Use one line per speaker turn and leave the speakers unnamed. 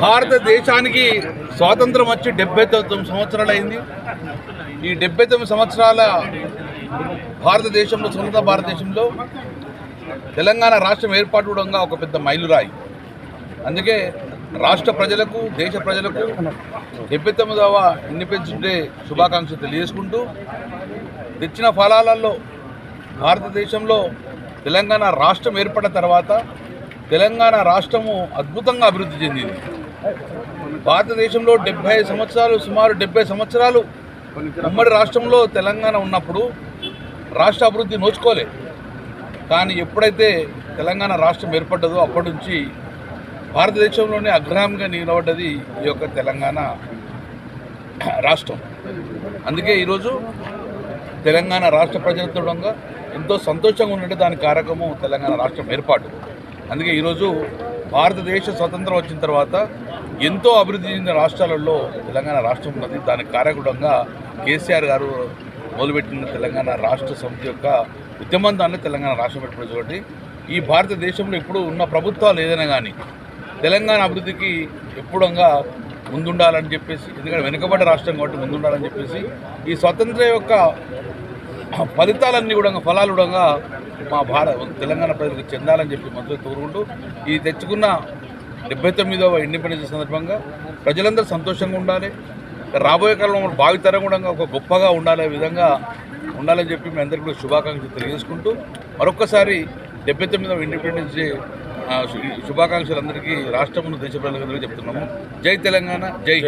భారతదేశానికి స్వాతంత్రం వచ్చి డెబ్బై తొమ్మిది సంవత్సరాలు అయింది ఈ డెబ్బై తొమ్మిది సంవత్సరాల భారతదేశంలో స్వతంత్ర భారతదేశంలో తెలంగాణ రాష్ట్రం ఏర్పాటు కూడా ఒక పెద్ద మైలురాయి. అందుకే రాష్ట్ర ప్రజలకు దేశ ప్రజలకు డెబ్బై తొమ్మిదవ ఇండిపెండెన్స్ డే శుభాకాంక్షలు తెలియజేసుకుంటూ తెచ్చిన ఫలాలలో భారతదేశంలో తెలంగాణ రాష్ట్రం ఏర్పడిన తర్వాత తెలంగాణ రాష్ట్రము అద్భుతంగా అభివృద్ధి చెందింది. భారతదేశంలో డెబ్బై సంవత్సరాలు సుమారు డెబ్బై సంవత్సరాలు ఉమ్మడి రాష్ట్రంలో తెలంగాణ ఉన్నప్పుడు రాష్ట్ర అభివృద్ధి నోచుకోలే. కానీ ఎప్పుడైతే తెలంగాణ రాష్ట్రం ఏర్పడ్డదో అప్పటి నుంచి భారతదేశంలోనే అగ్రహంగా నిలబడ్డది ఈ యొక్క తెలంగాణ రాష్ట్రం. అందుకే ఈరోజు తెలంగాణ రాష్ట్ర ప్రజలతో ఎంతో సంతోషంగా ఉన్నట్టు దాని కారకము తెలంగాణ రాష్ట్రం ఏర్పాటు. అందుకే ఈరోజు భారతదేశ స్వతంత్రం వచ్చిన తర్వాత ఎంతో అభివృద్ధి చెందిన రాష్ట్రాలలో తెలంగాణ రాష్ట్రం ఉన్నది. దానికి కారకుడంగా కేసీఆర్ గారు మొదలుపెట్టిన తెలంగాణ రాష్ట్ర సమితి యొక్క ఉద్యమం దాన్ని తెలంగాణ రాష్ట్రం ఏర్పడింది కాబట్టి ఈ భారతదేశంలో ఇప్పుడు ఉన్న ప్రభుత్వాలు ఏదైనా కానీ తెలంగాణ అభివృద్ధికి ఎప్పుడంగా ముందుండాలని చెప్పేసి ఎందుకంటే వెనుకబడ్డ రాష్ట్రం కాబట్టి ముందుండాలని చెప్పేసి ఈ స్వతంత్ర యొక్క ఫలితాలన్నీ కూడా ఫలాలు కూడా మా భారత తెలంగాణ ప్రజలకు చెందాలని చెప్పి మద్దతు కోరుకుంటూ ఈ తెచ్చుకున్న డెబ్బై తొమ్మిదవ ఇండిపెండెన్స్ సందర్భంగా ప్రజలందరూ సంతోషంగా ఉండాలి. రాబోయే కాలంలో భావితరం కూడా ఒక గొప్పగా ఉండాలే విధంగా ఉండాలని చెప్పి మీ అందరికీ కూడా శుభాకాంక్షలు తెలియజేసుకుంటూ మరొక్కసారి డెబ్బై తొమ్మిదవ ఇండిపెండెన్స్ డే శుభాకాంక్షలు అందరికీ రాష్ట్రంలో దేశ ప్రజలందరికీ చెప్తున్నాము. జై తెలంగాణ జై